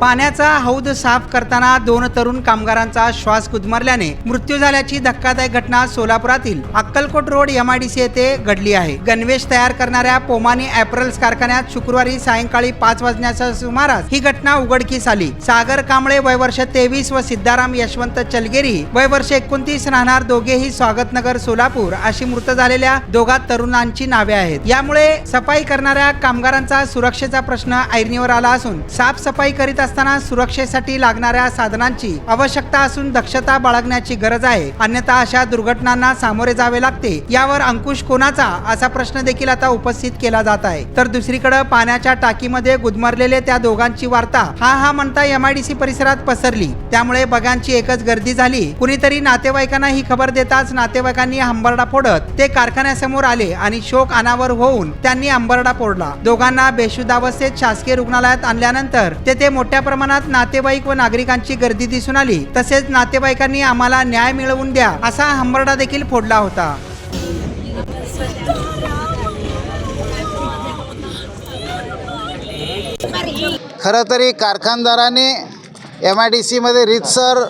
पाण्याचा हौद साफ करताना दोन तरुण कामगारांचा श्वास गुदमरल्याने मृत्यू झाल्याची धक्कादायक घटना सोलापुरातील अक्कलकोट रोड एमआयडीसी येथे घडली आहे. गणवेश तयार करणाऱ्या पोमानी ॲपरल्स कारखान्यात शुक्रवारी सायंकाळी पाच वाजण्याच्या सुमारास ही घटना उघडकीस आली. सागर कांबळे वय वर्ष तेवीस व सिद्धाराम यशवंत चलगेरी वय वर्ष एकोणतीस राहणार दोघेही स्वागतनगर सोलापूर अशी मृत झालेल्या दोघा तरुणांची नावे आहेत. यामुळे सफाई करणाऱ्या कामगारांचा सुरक्षेचा प्रश्न ऐरणीवर आला असून साफसफाई करीत असताना सुरक्षेसाठी लागणाऱ्या साधनांची आवश्यकता असून दक्षता बाळगण्याची गरज आहे. अन्यथा अशा दुर्घटनांना सामोरे जावे लागते. यावर अंकुश कोणाचा? असा प्रश्न देखील आता उपस्थित केला जात आहे. तर दुसरीकडे पाण्याच्या टाकीमध्ये गुदमरलेले त्या दोघांची वार्ता. हा हा म्हणता एमआयडीसी परिसरात पसरली. त्यामुळे बघांची एकच गर्दी झाली. कुणीतरी नातेवाईकांना ही खबर देताच नातेवाईकांनी हंबरडा फोडत ते कारखान्यासमोर आले आणि शोक अनावर होऊन त्यांनी अंबरडा फोडला. दोघांना बेशुद्धावस्थेत शासकीय रुग्णालयात आणल्यानंतर तेथे मोठ्या मोठ्या प्रमाणात नातेवाईक व नागरिकांची गर्दी दिसून आली. तसेच नातेवाईकांनी आम्हाला न्याय मिळवून द्या असा हंबरडा देखील फोडला होता. खरं तरी कारखानदाराने एम आय डी सीमध्ये रीतसर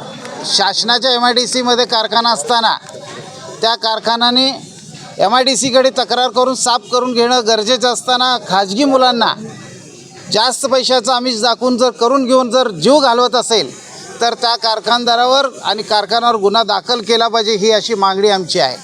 शासनाच्या एम आय डी सीमध्ये कारखाना असताना त्या कारखान्याने एम आय डी सीकडे तक्रार करून साफ करून घेणं गरजेचं असताना खाजगी मुलांना जास्त पैशाचं आमिष दाखवून जर करून घेऊन जर जीव घालवत असेल तर त्या कारखानदारावर आणि कारखान्यावर गुन्हा दाखल केला पाहिजे ही अशी मागणी आमची आहे.